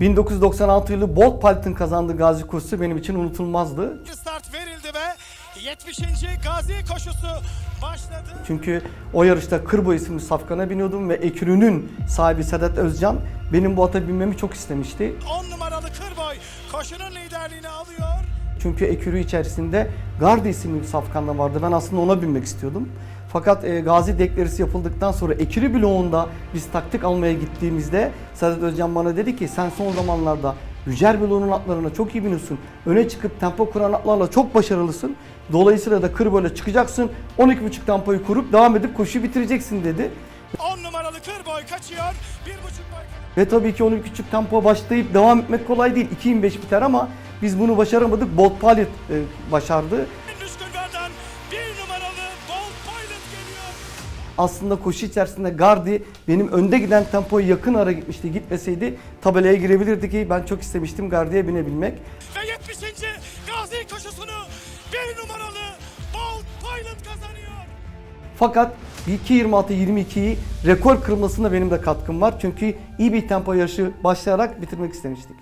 1996 yılı Bolt Palt'ın kazandığı Gazi koşusu benim için unutulmazdı. Start verildi ve 70. Gazi koşusu başladı. Çünkü o yarışta Kırbo isimli safkana biniyordum ve ekürünün sahibi Sedat Özcan benim bu ata binmemi çok istemişti. 10 numaralı Kırboy koşunun liderliğini alıyor. Çünkü ekürü içerisinde Gardi isimli bir safkan da vardı. Ben aslında ona binmek istiyordum. Fakat e, Gazi deklarisi yapıldıktan sonra ekürü bloğunda biz taktik almaya gittiğimizde Sedat Özcan bana dedi ki sen son zamanlarda Yücer bloğunun atlarına çok iyi biniyorsun. Öne çıkıp tempo kuran atlarla çok başarılısın. Dolayısıyla da kır böyle çıkacaksın. 12.5 tempoyu kurup devam edip koşuyu bitireceksin dedi. 10 numaralı Kırboy kaçıyor. 1,5 boy Ve tabii ki 12.5 tempo başlayıp devam etmek kolay değil. 2.25 biter ama biz bunu başaramadık. Bolt Pilot e, başardı. Aslında koşu içerisinde Gardi benim önde giden tempoya yakın ara gitmişti. Gitmeseydi tabelaya girebilirdi ki ben çok istemiştim Gardi'ye binebilmek. Ve 70. Gazi koşusunu 1 numaralı Bolt Pilot kazanıyor. Fakat 2.26-22'yi rekor kırılmasında benim de katkım var. Çünkü iyi bir tempo yarışı başlayarak bitirmek istemiştik.